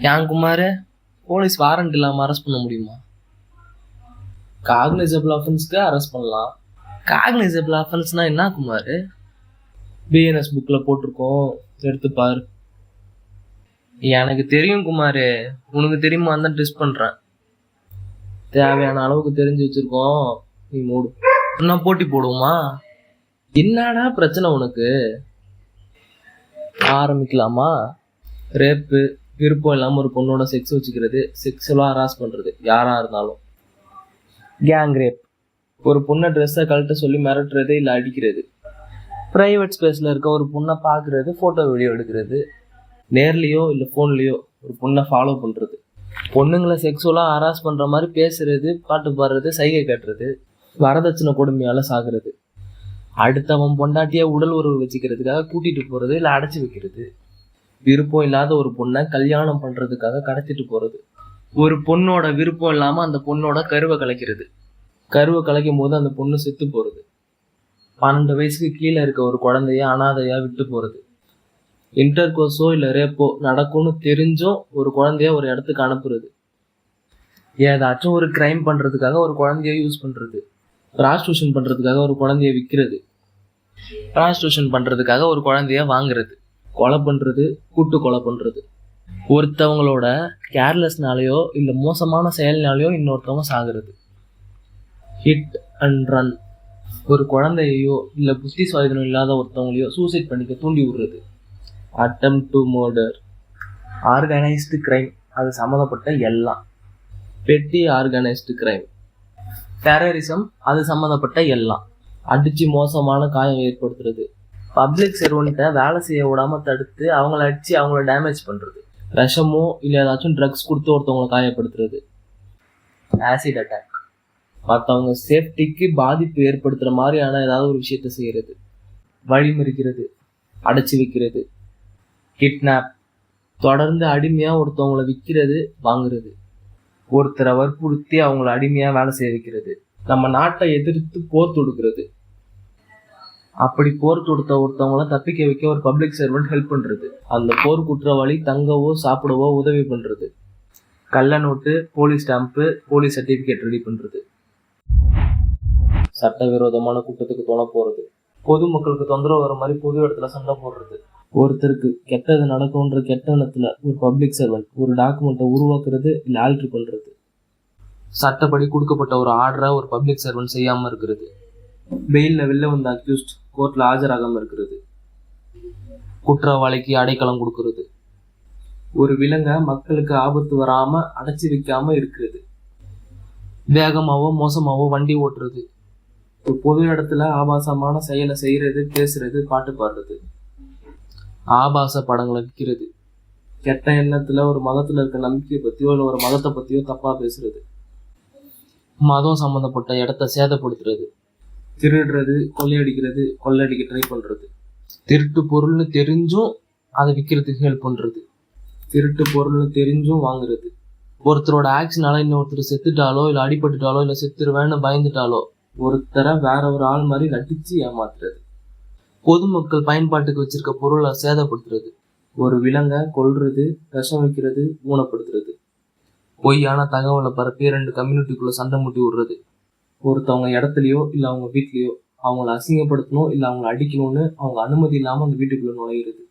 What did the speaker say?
ஏன் Kumar police warrant இல்லாமல் arrest பண்ண முடியுமா? காக்னிசபிள் அஃபென்ஸ்க்கு அரெஸ்ட் பண்ணலாம். காக்னிசபிள் அஃபென்ஸ்னா என்ன குமார்? பிஎன்எஸ் புக்கில் போட்டிருக்கோம். எடுத்து பார். எனக்கு தெரியும் குமார். உனக்கு தெரியுமா? தான் டெஸ்ட் பண்ணுறேன் தேவையான அளவுக்கு தெரிஞ்சு வச்சுருக்கோம். நீ மூடு. இன்னும் போட்டி போடுவோமா? என்னடா பிரச்சனை உனக்கு? ஆரம்பிக்கலாமா? ரேப்பு விருப்பம் இல்லாமல் ஒரு பொண்ணோட செக்ஸ் வச்சுக்கிறது செக்ஸுவலாக ஹராஸ் பண்ணுறது யாராக இருந்தாலும். கேங் ரேப் ஒரு பொண்ணை ட்ரெஸ்ஸை கழட்ட சொல்லி மிரட்டுறது இல்லை அடிக்கிறது. ப்ரைவேட் ஸ்பேஸில் இருக்க ஒரு பொண்ணை பார்க்குறது ஃபோட்டோ வீடியோ எடுக்கிறது. நேர்லேயோ இல்லை ஃபோன்லேயோ ஒரு பொண்ணை ஃபாலோ பண்ணுறது பொண்ணுங்களை செக்ஸுவலாக ஹராஸ் பண்ணுற மாதிரி பேசுறது பாட்டு பாடுறது சைகை கட்டுறது வரதட்சணை கொடுமையால் சாகுறது. அடுத்தவன் பொண்டாட்டியை உடல் உறவு வச்சுக்கிறதுக்காக கூட்டிகிட்டு போகிறது இல்லை அடைச்சி வைக்கிறது. விருப்பம் இல்லாத ஒரு பொண்ணை கல்யாணம் பண்ணுறதுக்காக கடத்திட்டு போகிறது ஒரு பொண்ணோட விருப்பம் இல்லாமல் அந்த பொண்ணோட கருவை கலைக்கிறது. கருவை கலைக்கும் போது அந்த பொண்ணு செத்து போகிறது பன்னெண்டு வயசுக்கு கீழே இருக்க ஒரு குழந்தைய அனாதையாக விட்டு போகிறது இன்டர் கோர்ஸோ இல்லை ரேப்போ நடக்கும்னு தெரிஞ்சும் ஒரு குழந்தைய ஒரு இடத்துக்கு அனுப்புறது. ஏதாச்சும் ஒரு கிரைம் பண்ணுறதுக்காக ஒரு குழந்தைய யூஸ் பண்ணுறது ப்ராஸ்டியூஷன் பண்ணுறதுக்காக ஒரு குழந்தைய விற்கிறது ப்ராஸ்டியூஷன் பண்ணுறதுக்காக ஒரு குழந்தைய வாங்குறது. கொலை பண்ணுறது கூட்டு கொலை பண்ணுறது ஒருத்தவங்களோட கேர்லெஸ்னாலேயோ இல்லை மோசமான செயல்னாலேயோ இன்னொருத்தவங்க சாகுறது. ஹிட் அண்ட் ரன் ஒரு குழந்தையையோ இல்லை புத்தி சுவாதனம் இல்லாத ஒருத்தவங்களையோ சூசைட் பண்ணிக்க தூண்டி விடுறது. Attempt to murder organised crime அது சம்மந்தப்பட்ட எல்லாம். பெட்டி ஆர்கனைஸ்டு கிரைம் டெரரிசம் அது சம்மந்தப்பட்ட எல்லாம். அடித்து மோசமான காயம் ஏற்படுத்துறது. பப்ளிக் சர்வெண்ட்டை வேலை செய்ய விடாம தடுத்து அவங்கள அடிச்சு அவங்கள டேமேஜ் பண்றது. விஷமோ இல்லை ஏதாச்சும் ட்ரக்ஸ் கொடுத்து ஒருத்தவங்களை காயப்படுத்துறது. ஆசிட் அட்டாக் மற்றவங்க சேஃப்டிக்கு பாதிப்பு ஏற்படுத்துகிற மாதிரியான ஏதாவது ஒரு விஷயத்த செய்கிறது வழிமறிக்கிறது அடைச்சி வைக்கிறது கிட்னாப் தொடர்ந்து அடிமையாக ஒருத்தவங்களை விற்கிறது வாங்குறது. ஒருத்தரை வற்புறுத்தி அவங்கள அடிமையாக வேலை செய்ய வைக்கிறது. நம்ம நாட்டை எதிர்த்து போர் தொடுக்கிறது. அப்படி போர் தொடுத்த ஒருத்தவங்கள தப்பிக்க வைக்க ஒரு பப்ளிக் சர்வெண்ட் ஹெல்ப் பண்ணுறது அந்த போர் குற்றவாளி தங்கவோ சாப்பிடவோ உதவி பண்ணுறது கள்ள note police stamp police certificate ready பண்ணுறது சட்டவிரோதமான கூட்டத்துக்கு துணை போகிறது பொதுமக்களுக்கு தொந்தரவு வர மாதிரி பொது இடத்துல சண்டை போடுறது. ஒருத்தருக்கு கெட்டது நடக்கும்ன்ற கெட்ட எண்ணத்துல ஒரு பப்ளிக் சர்வெண்ட் ஒரு டாக்குமெண்ட்டை உருவாக்குறது இல்லை ஆல்ட்ரு பண்ணுறது சட்டப்படி கொடுக்கப்பட்ட ஒரு ஆர்டரை ஒரு பப்ளிக் சர்வெண்ட் செய்யாமல் இருக்கிறது. பெயிலில் வெளில வந்த அக்யூஸ்ட் கோர்ட்டில் ஆஜராகாமல் இருக்கிறது. குற்றவாளிக்கு அடைக்கலம் கொடுக்கறது. ஒரு விலங்கை மக்களுக்கு ஆபத்து வராமல் அடைச்சி வைக்காமல் இருக்கிறது. வேகமாகவோ மோசமாகவோ வண்டி ஓட்டுறது. ஒரு பொது இடத்துல ஆபாசமான செயலை செய்கிறது பேசுறது பாட்டு பாடுறது. ஆபாச படங்களை விற்கிறது கெட்ட எண்ணத்தில் ஒரு மதத்தில் இருக்க நம்பிக்கையை பற்றியோ இல்லை ஒரு மதத்தை பற்றியோ தப்பாக பேசுறது. மதம் சம்மந்தப்பட்ட இடத்த சேதப்படுத்துறது. திருடுறது கொள்ளையடிக்கிறது கொள்ளையடிக்க ட்ரை பண்ணுறது திருட்டு பொருள்னு தெரிஞ்சும் அதை விற்கிறதுக்கு ஹெல்ப் பண்ணுறது திருட்டு பொருள்னு தெரிஞ்சும் வாங்குறது. ஒருத்தரோட ஆக்ஷனால இன்னொருத்தர் செத்துட்டாலோ இல்லை அடிபட்டுட்டாலோ இல்லை செத்துருவேன்னு பயந்துட்டாலோ ஒருத்தரை வேற ஒரு ஆள் மாதிரி நடிச்சு ஏமாத்துறது. பொதுமக்கள் பயன்பாட்டுக்கு வச்சிருக்க பொருளை சேதப்படுத்துறது. ஒரு விலங்கை கொல்றது விஷம் வைக்கிறது ஊனப்படுத்துறது. பொய்யான தகவலை பரப்பி ரெண்டு கம்யூனிட்டிக்குள்ள சண்டை முட்டி விடுறது. ஒருத்தவங்க இடத்துலையோ இல்லை அவங்க வீட்லேயோ அவங்கள அசிங்கப்படுத்தணும் இல்லை அவங்கள அடிக்கணும்னு அவங்க அனுமதி இல்லாமல் அந்த வீட்டுக்குள்ளே நுழையிறது.